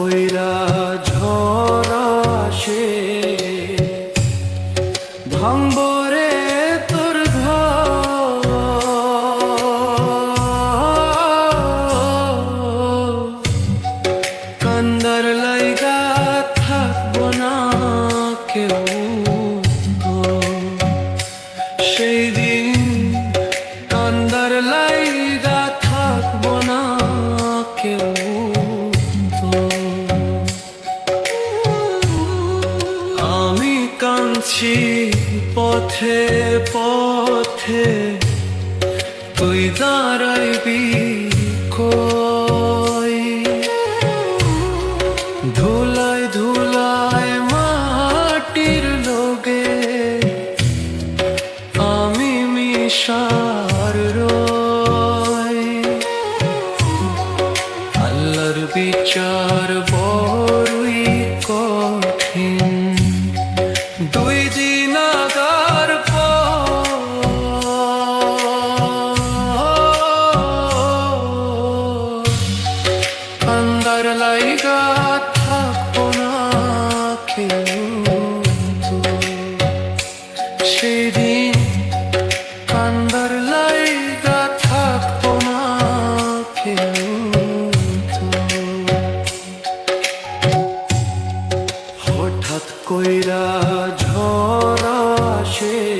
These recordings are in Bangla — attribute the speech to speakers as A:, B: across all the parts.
A: কইরা ঝড় আসে। ভাঙবরে তোর কান্দার লাইগা থাকব না কেউ। সেই কাঁদছি পথে পথে। তুই দাঁড়াইবি কই? ধুলায় ধুলায় মাটির লোগে আমি মিশার রই আল্লাহর বিচার বড়ই লাইগা থাকব না কেউ সেদিন কান্দার লাইগা থাকব না কেউ হঠাৎ কইরা ঝড় আসে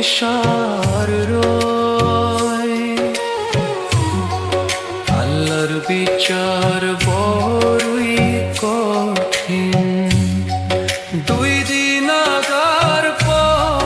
A: মিশার রই আল্লাহর বিচার বড়ই কঠিন। দুই দিন আগার পর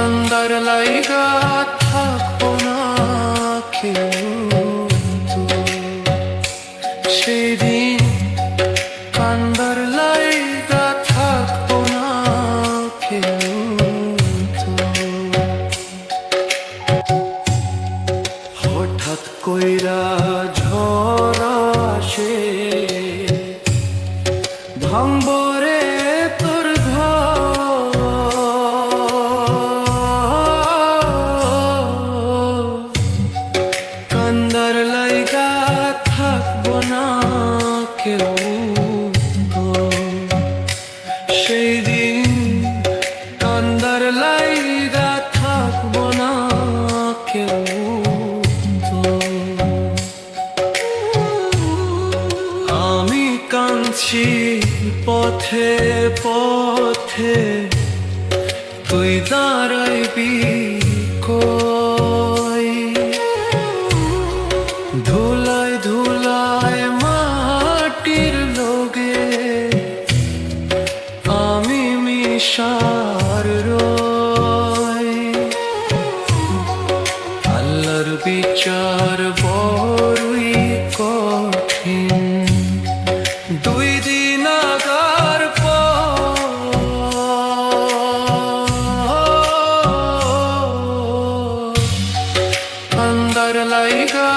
A: আন্দার লাইগা থাকব না কেউ সেদিন কাঁদছি পথে পথে। তুই দাঁড়াইবি কই? ধুলায় ধুলায় মাটির লোগে আমি মিশার রই আল্লাহর বিচার দুই দিন আগার পর আন্দার লাইগা